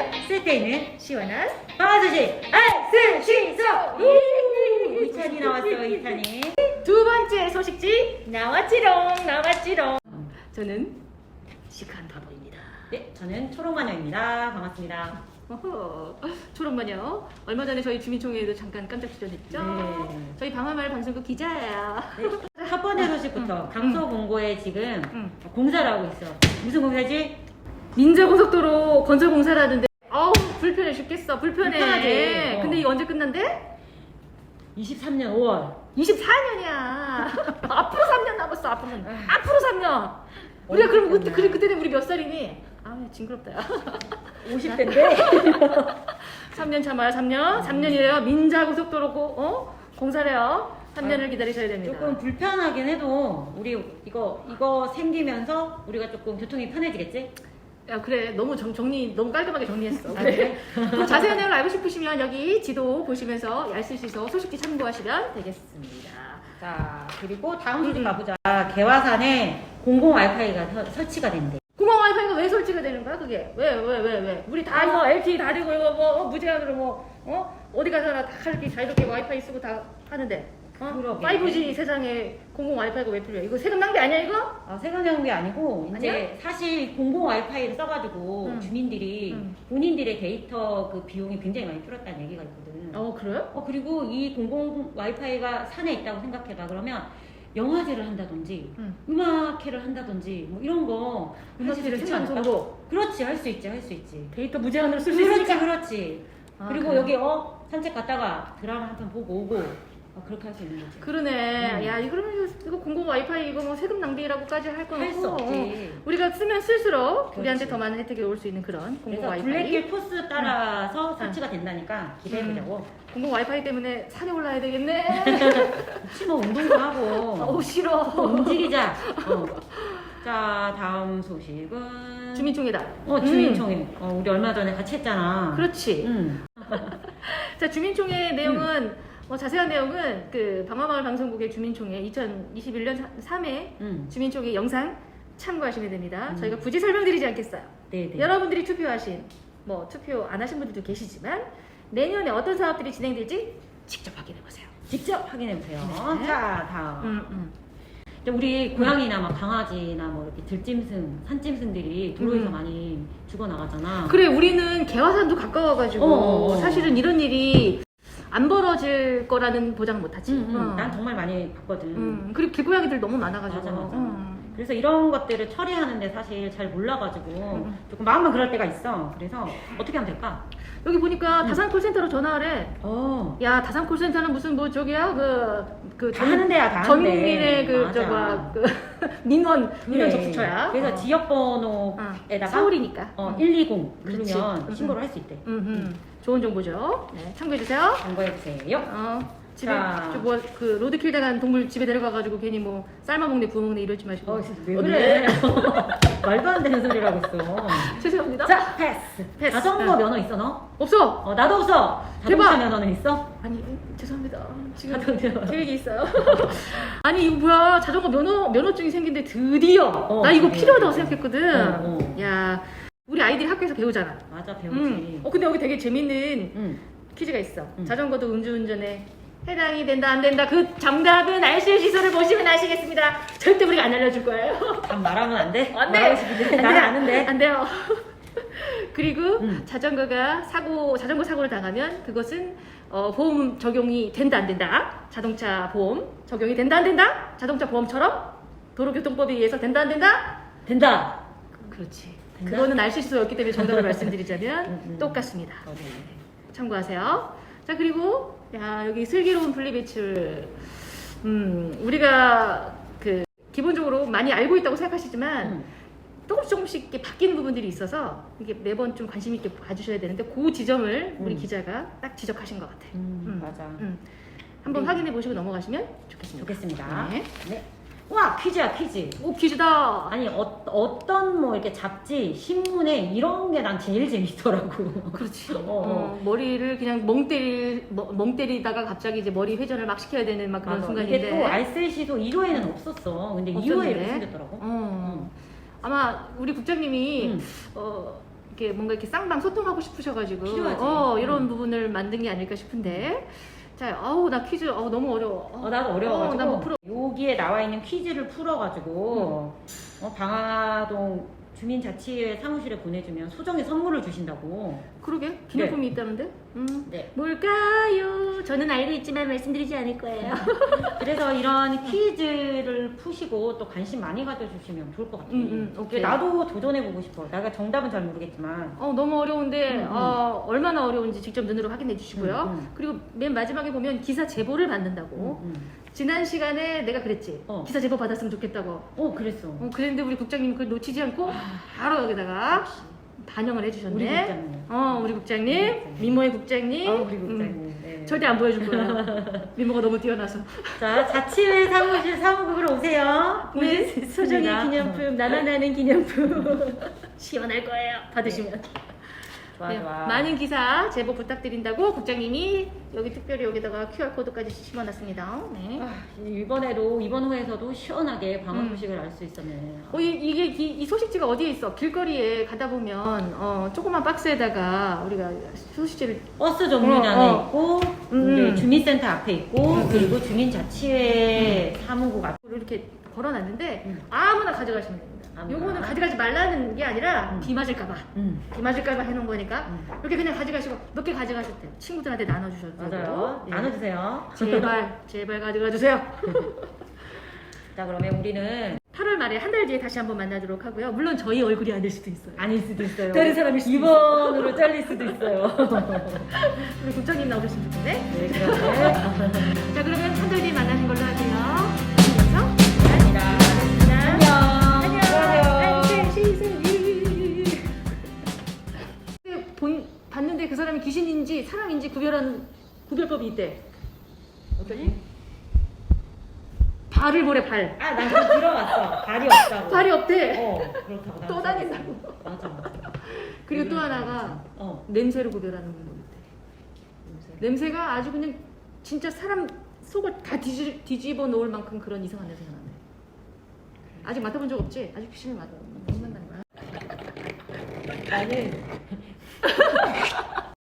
하면 쓸때 있는 시원한 방아저씨 알쓸시소 이찬이 나왔어요 이찬이 두 번째 소식지 나왔지롱 나왔지롱. 저는 시크한 바보입니다. 네 저는 초록마녀입니다 반갑습니다 어허, 초록마녀 얼마 전에 저희 주민총회에도 잠깐 깜짝 출연했죠. 네. 저희 방화마을 방송국 기자예요. 네, 첫 번째 소식부터 강서공고에 지금 응. 공사를 하고 있어 무슨 공사지? 민자고속도로 건설 공사를 하는데 아우 불편해 죽겠어 불편해. 불편하지. 어. 근데 이거 언제 끝난대? 23년 5월 24년이야. 앞으로 3년 남았어. 앞으로 3년. 앞으로 3년. 우리가 그럼 그때 그래 그때는 우리 몇 살이니? 아 징그럽다. 야. 50대인데 3년 참아요. 3년. 3년이래요. 민자 고속도로 고, 어? 공사래요. 3년을 기다리셔야 됩니다. 조금 불편하긴 해도 우리 이거 이거 생기면서 우리가 조금 교통이 편해지겠지? 야 그래 너무 정, 정리 너무 깔끔하게 정리했어. 아, 그래. 더 자세한 내용을 알고 싶으시면 여기 지도 보시면서 얄쓸시서 소식지 참고하시면 되겠습니다. 자 그리고 다음 소식 음. 가보자 개화산에 공공 와이파이가 서- 설치가 된대 공항 와이파이가 왜 설치가 되는 거야 그게? 왜 왜 왜 왜, 우리 다 이거 LTE 다리고 이거 뭐 어, 무제한으로 뭐 어? 어디 가서나 다 이렇게 자유롭게 와이파이 쓰고 다 하는데 어? 그러게. 5G 세상에 공공 와이파이가 왜 필요해? 이거 세금 낭비 아니야 이거? 아, 세금 낭비 아니고 이제 아니야? 사실 공공 와이파이를 써가지고 음. 주민들이 음. 본인들의 데이터 그 비용이 굉장히 많이 줄었다는 얘기가 있거든. 어 그래요? 어, 그리고 이 공공 와이파이가 산에 있다고 생각해봐. 그러면 영화제를 한다든지 응. 음악회를 한다든지 뭐 이런 거 음악실에 할수 있지 생방 않을까? 송도 그렇지 할 수 있지 할 수 있지. 데이터 무제한으로 쓸 수 그렇지 있으니까. 그렇지. 아, 그리고 그래. 여기 어 산책 갔다가 드라마 한 편 보고 오고 어, 그렇게 할 수 있는 거지. 그러네. 음. 야, 이거 그러면 이거, 공공 와이파이 이거 뭐 세금 낭비라고까지 할 건 할 수 없고. 없지. 어, 우리가 쓰면 쓸수록. 우리한테 더 많은 혜택이 올 수 있는 그런 공공 그래서 와이파이. 음. 블랙길 코스 따라서 설치가 된다니까 기대해보자고. 공공 와이파이 때문에 산에 올라야 되겠네. 혹시 뭐 운동도 하고 어우 싫어. 또 움직이자. 어. 자 다음 소식은 주민총회다. 어 주민총회. 어, 우리 얼마 전에 같이 했잖아. 음, 그렇지. 응. 자 주민총회 내용은 음. 뭐 자세한 내용은 그 방화마을 방송국의 주민총회 2021년 3회 응. 주민총회 영상 참고하시면 됩니다. 음. 저희가 굳이 설명드리지 않겠어요. 네네. 여러분들이 투표하신 뭐 투표 안 하신 분들도 계시지만 내년에 어떤 사업들이 진행될지 직접 확인해 보세요. 직접 확인해 보세요. 네. 자 다음. 음, 음. 이제 우리 고양이나 막 강아지나 뭐 이렇게 들짐승, 산짐승들이 도로에서 음. 많이 죽어 나가잖아. 그래 우리는 개화산도 가까워가지고 어, 어, 어. 사실은 이런 일이 안 벌어질 거라는 보장은 못하지. 응, 응. 어. 난 정말 많이 봤거든. 음, 그리고 길고양이들 너무 많아가지고. 맞아, 맞아. 음. 그래서 이런 것들을 처리하는데 사실 잘 몰라가지고 음. 조금 마음만 그럴 때가 있어. 그래서 어떻게 하면 될까? 여기 보니까 음. 다산 콜센터로 전화하래. 어. 야 다산 콜센터는 무슨 뭐 저기야 그그 다 하는 데야, 다 하는 전 데. 국민의 그 맞아. 저거 그 민원 민원. 접수처야. 그래서 어. 지역 어. 번호에다가 서울이니까. 어, 음. 120 그렇지. 누르면 음, 신고를 할 수 있대. 음, 음. 좋은 정보죠. 네, 참고해 주세요. 참고해 주세요. 어, 집에 자. 뭐그 로드킬 당한 동물 집에 데려가가지고 괜히 뭐 삶아 먹네 구워 먹네 이러지 마시고. 어, 왜 그래? 말도 안 되는 소리라고 했어. 죄송합니다. 자, 패스. 패스. 자전거 응. 면허 있어 너? 없어. 어, 나도 없어. 자동차 대박. 면허는 있어? 아니 죄송합니다. 지금 자동차. 계획이 있어요. 아니 이거 뭐야 자전거 면허 면허증이 생긴데 드디어 어, 나 이거 드디어, 필요하다고. 생각했거든. 어, 어. 야 우리 아이들이 학교에서 배우잖아. 맞아, 배우지. 음. 어 근데 여기 되게 재밌는 응. 퀴즈가 있어. 음. 자전거도 음주운전에 해당이 된다 안 된다 그 정답은 알실 시설을 보시면 아시겠습니다. 절대 우리가 안 알려줄 거예요. 난 말하면 안 돼? 안 돼. 말하고 싶은데 안 나는 돼. 아는데. 안 돼요. 그리고 음. 자전거가 사고 자전거 사고를 당하면 그것은 어, 보험 적용이 된다 안 된다. 자동차 보험 적용이 된다 안 된다. 자동차 보험처럼 도로교통법에 의해서 된다 안 된다. 된다. 그렇지. 된다? 그거는 알실 수없기 때문에 정답을 말씀드리자면 음, 음. 똑같습니다. 어, 네. 참고하세요. 자 그리고 야 여기 슬기로운 분리배출. 음 우리가 그 기본적으로 많이 알고 있다고 생각하시지만 응. 조금씩 조금씩 이렇게 바뀌는 부분들이 있어서 이게 매번 좀 관심 있게 봐주셔야 되는데 그 지점을 우리 음. 기자가 딱 지적하신 것 음, 음. 음. 와, 퀴즈야, 퀴즈. 오 퀴즈다. 아니, 어, 어떤 뭐 이렇게 잡지, 신문에 이런 게 난 제일 재밌더라고. 그렇지. 어, 어, 머리를 그냥 멍 때리 멍- 멍 때리다가 갑자기 이제 머리 회전을 막 시켜야 되는 막 그런 맞아. 순간인데. 이게 또 알쓸시도 1호에는 없었어. 근데 2호에 없었는데? 이렇게 생겼더라고. 어. 아마 우리 국장님이 음. 어, 이렇게 뭔가 이렇게 쌍방 소통하고 싶으셔가지고 필요하지. 어 이런 음. 부분을 만든 게 아닐까 싶은데 자 아우 나 퀴즈 어 너무 어려워. 어, 나도 어려워가지고. 어, 나못 풀어. 여기에 나와 있는 퀴즈를 풀어가지고. 어, 방화동 주민자치회 사무실에 보내주면 소정의 선물을 주신다고. 그러게 기념품이 있다는데 음 네. 뭘까요 저는 알고 있지만 말씀드리지 않을 거예요 그래서 이런 퀴즈를 푸시고 또 관심 많이 가져주시면 좋을 것 같아요. 음, 음, 오케이. 나도 도전해보고 싶어. 내가 정답은 잘 모르겠지만. 어 너무 어려운데 음, 음. 어, 얼마나 어려운지 직접 눈으로 확인해 주시고요 음, 음. 그리고 맨 마지막에 보면 기사 제보를 받는다고 음, 음. 지난 시간에 내가 그랬지 어. 기사 제보 받았으면 좋겠다고 어, 그랬어. 어, 그랬는데 우리 국장님 그걸 놓치지 않고 바로 여기다가 반영을 해주셨네. 우리 국장님. 어, 우리 국장님, 우리 국장님. 미모의 국장님. 아, 우리 음, 국장님. 네. 절대 안 보여줄 거야. 미모가 너무 뛰어나서. 자, 자치회 사무실 사무국으로 오세요. 네, 소정의. 기념품, 나나나는 기념품. 시원할 거예요. 받으시면. 좋아, 네, 좋아. 많은 기사 제보 부탁드린다고 국장님이 여기 특별히 여기다가 QR코드까지 심어놨습니다. 네. 아, 이번에도 이번 후에서도 시원하게 방어 음. 소식을 알 수 있었네. 어, 이, 이게 이, 이 소식지가 어디에 있어? 길거리에 가다 보면 어, 조그만 박스에다가 우리가 소식지를 버스 정류장에 어, 어. 있고 음. 이제 주민센터 앞에 있고 음, 음. 그리고 주민자치회 사무국 앞. 이렇게 걸어놨는데 음. 아무나 가져가시면 됩니다. 요거는 가져가지 말라는 게 아니라 음. 비 맞을까봐 음. 비 맞을까봐 해놓은 거니까 음. 이렇게 그냥 가져가시고 몇개 돼요. 친구들한테 나눠주셔도 되고 맞아요. 예. 나눠주세요. 제발 제발 가져가 주세요. 자 그러면 우리는 8월 말에 한 달 뒤에 다시 한번 만나도록 하고요. 물론 저희 얼굴이 아닐 수도 있어요. 아닐 수도 있어요. 다른 사람일 수도 이번으로 잘릴 수도 있어요. 우리 국장님 나오셨으면 좋겠네. 네, 그러면 자 구별법이 있대. 어떠니? 발을 보래 발. 아, 난 그거 들어봤어. 발이 없다고. 발이 없대. 어, 그렇다고. 또 나도 다닌다고. 들었어. 맞아, 맞아. 그리고 또 하나가 어. 냄새로 구별하는 방법이 있대. 냄새가 아주 그냥 진짜 사람 속을 다 뒤집, 뒤집어 놓을 만큼 그런 이상한 냄새가 나네. 아직 맡아본 적 없지? 아직 귀신을 맡, 못 만난 거야? 나는